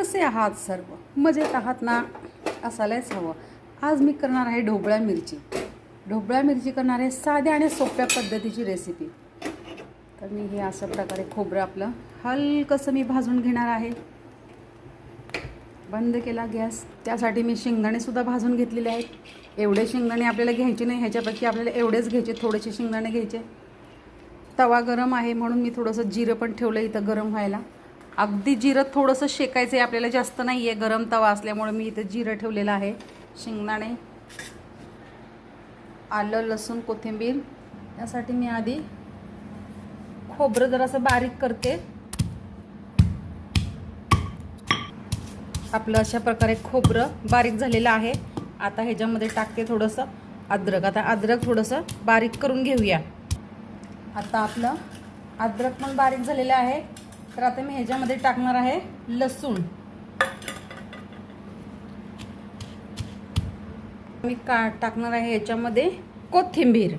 कसे आहात सर्व? मजेत आहात ना? असायलाच हवं आज मी करणार आहे ढोबळ्या मिरची. ढोबळ्या मिरची करणार आहे साध्या आणि सोप्या पद्धतीची रेसिपी तर मी हे अशा प्रकारे खोबरं आपलं हलकंसं मी भाजून घेणार आहे. बंद केला गॅस. त्यासाठी मी शेंगदाणेसुद्धा भाजून घेतलेले आहेत. एवढे शेंगदाणे आपल्याला घ्यायचे नाही. ह्याच्यापैकी आपल्याला एवढेच घ्यायचे. थोडेसे शेंगदाणे घ्यायचे. तवा गरम आहे म्हणून मी थोडंसं जिरं पण ठेवलं इथं गरम व्हायला. अगदी जिरं थोडंसं शेकायचं आहे आपल्याला जास्त नाही आहे गरम तवा असल्यामुळे मी इथं जिरं ठेवलेलं आहे. शेंगदाणे आलं लसूण कोथिंबीर. यासाठी मी आधी खोबरं जरासं बारीक करते. आपलं अशा प्रकारे खोबरं बारीक झालेलं आहे. आता ह्याच्यामध्ये टाकते थोडंसं अद्रक. आता अद्रक थोडंसं बारीक करून घेऊया. आता आपलं अद्रक पण बारीक झालेलं आहे. तर आता मी ह्याच्यामध्ये टाकणार आहे लसूण. मी का टाकणार आहे ह्याच्यामध्ये कोथिंबीर.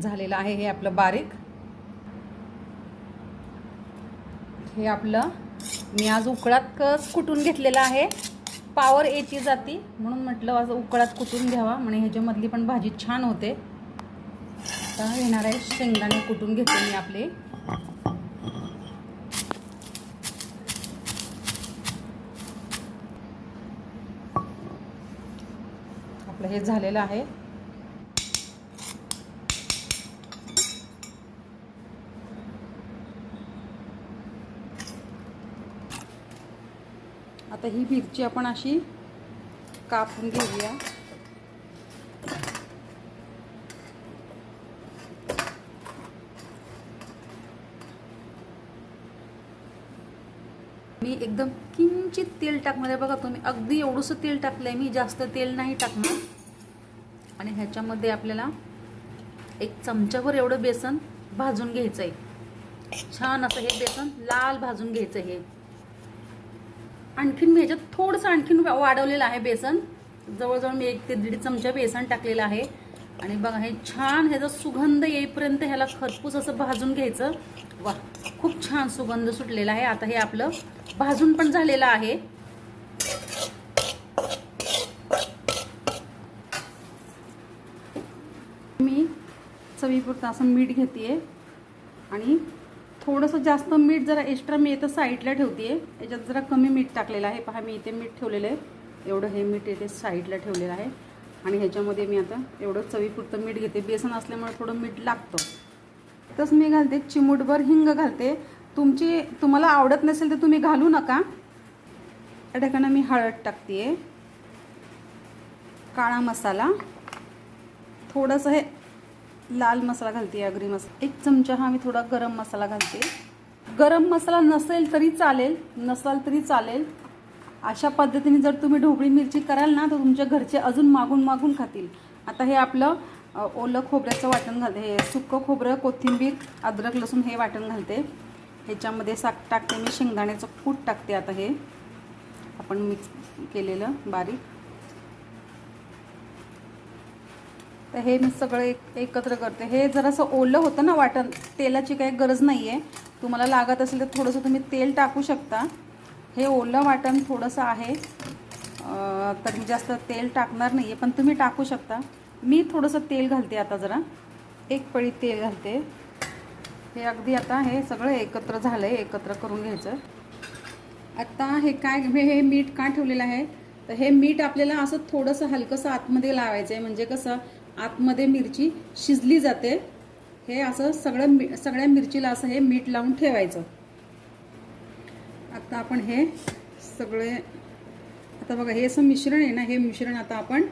झालेलं आहे हे आपलं बारीक. हे आपलं मी आज उकळात कस कुटून घेतलेलं आहे. पावर याची जाती म्हणून म्हटलं असं उकळात कुटून घ्यावा म्हणजे ह्याच्यामधली पण भाजी छान होते. आता येणार आहे शेंगदाणे कुटून घेते मी आपले. आपलं हे झालेलं आहे. आता ही मिरची आपण अशी कापून घेऊया. मी एकदम किंचित तेल टाकणार. आहे बघा तुम्ही अगदी एवढंसं तेल टाकलं आहे मी जास्त तेल नाही टाकणार. आणि ह्याच्यामध्ये आपल्याला एक चमच्यावर एवढं बेसन भाजून घ्यायचं आहे छान असं हे बेसन लाल भाजून घ्यायचं हे. आणखीन मी ह्याच्यात थोडंसं आणखीन वाढवलेलं आहे बेसन. जवळजवळ मी एक ते दीड चमचा बेसन टाकलेलं आहे. आणि बघा हे छान ह्याचा सुगंध येईपर्यंत ह्याला खरपूस असं भाजून घ्यायचं. वा खूप छान सुगंध सुटलेला आहे. आता हे आपलं भाजून पण झालेलं आहे. मी चवीपुरतं असं मीठ घेते आणि थोडंसं जास्त मीठ जरा एक्स्ट्रा मी इथं साईडला ठेवते याच्यात जरा कमी मीठ टाकलेलं आहे. पहा मी इथे मीठ ठेवलेलं आहे. एवढं हे मीठ इथे साईडला ठेवलेलं आहे. आणि ह्याच्यामध्ये मी आता एवढं चवीपुरतं मीठ घेते. बेसन असल्यामुळे थोडं मीठ लागतं. तसं मी घालते. चिमूटभर हिंग घालते. तुमची तुम्हाला आवडत नसेल तर तुम्ही घालू नका. या ठिकाणी मी हळद टाकते. काळा मसाला. थोडंसं हे लाल मसाला घालते अग्री मसाला. एक चमचा हा मी थोडा गरम मसाला घालते. गरम मसाला नसेल तरी चालेल. नसाल तरी चालेल. अशा पद्धतीने जर तुम्ही ढोबळी मिरची कराल ना तर तुमच्या घरचे अजून मागून मागून खातील. आता हे आपलं ओलं खोबऱ्याचं वाटण घालते हे सुक्कं खोबरं कोथिंबीर अद्रक लसूण हे वाटण घालते. ह्याच्यामध्ये साक टाकते मी शेंगदाण्याचं कूट टाकते आता हे. आपण मिक्स केलेलं बारीक. तर हे मी सगळं एक एकत्र करते. हे जरासं ओलं होतं ना वाटण तेलाची काही गरज नाही आहे तुम्हाला लागत असेल तर थोडंसं तुम्ही तेल टाकू शकता. हे ओलं वाटण थोडंसं आहे. तर मी जास्त तेल टाकणार नाही आहे पण तुम्ही टाकू शकता. मी थोडंसं तेल घालते आता जरा. एक पळी तेल घालते. हे अगदी आता हे सगळं एकत्र झालं आहे एकत्र करून घ्यायचं. आत्ता हे काय हे हे मीठ का ठेवलेलं आहे? तर हे मीठ आपल्याला असं थोडंसं हलकंसं आतमध्ये लावायचं आहे म्हणजे कसं आतमध्ये मिरची शिजली जाते. हे असं सगळं मी सगळ्या मिरचीला असं हे मीठ लावून ठेवायचं. आता आपण हे सगळे आता बघा हे असं मिश्रण आहे ना हे मिश्रण आता आपण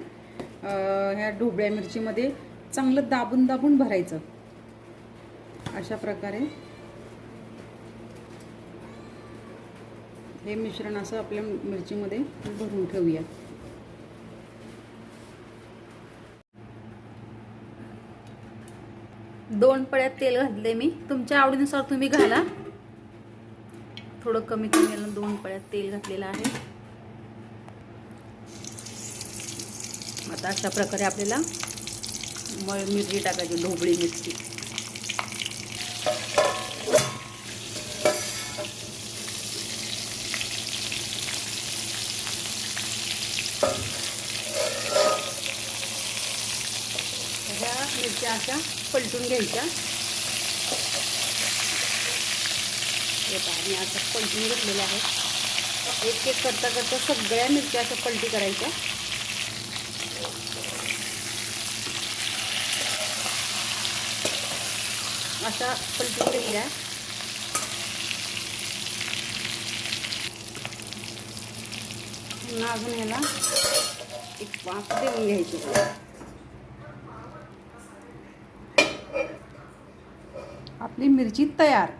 ह्या ढोबळ्या मिरचीमध्ये चांगलं दाबून दाबून भरायचं. अशा प्रकारे हे मिश्रण असं आपल्या मिरचीमध्ये भरून ठेवूया. दोन पळ्यात तेल घातले मी. तुमच्या आवडीनुसार तुम्ही घाला. थोडं कमी कमी याला दोन पळ्यात तेल घातलेलं आहे. आता अशा प्रकारे आपल्याला मळ मिरची टाकायची ढोबळी मिरची. ह्या मिरच्या अशा पलटून घ्यायच्या. हे पहा मी असं पलटून घेतलेलं आहे. एक एक करता करता सगळ्या मिरच्या असं पलटी करायच्या. अशा पलटून घेतल्या. पुन्हा अजून ह्याला एक पाच देऊन घ्यायची. आपली मिरची तयार.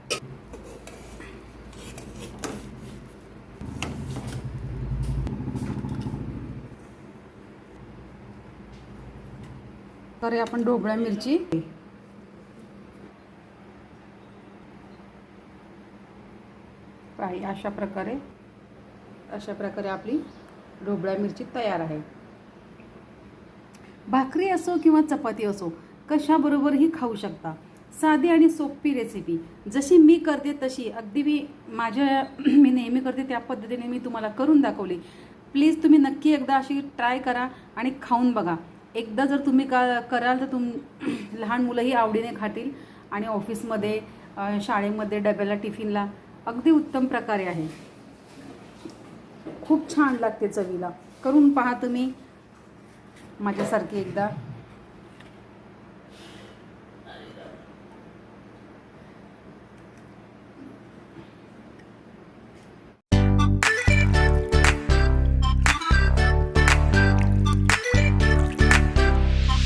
प्रकारे आपण ढोबळ्या मिरची. पाहिजे अशा प्रकारे अशा प्रकारे आपली ढोबळ्या मिरची तयार आहे. भाकरी असो किंवा चपाती असो कशाबरोबरही खाऊ शकता? साधी आणि सोपी रेसिपी जशी मी करते तशी. अगदी मी माझ्या मी नेहमी करते त्या पद्धतीने मी तुम्हाला करून दाखवली. प्लीज तुम्ही नक्की एकदा अशी ट्राय करा आणि खाऊन बघा. एकदा जर तुम्ही का कराल तर तुम लहान मुलंही आवडीने खातील आणि ऑफिसमध्ये शाळेमध्ये डब्याला टिफिनला अगदी उत्तम प्रकारे आहे. खूप छान लागते चवीला. करून पहा तुम्ही. माझ्यासारखी एकदा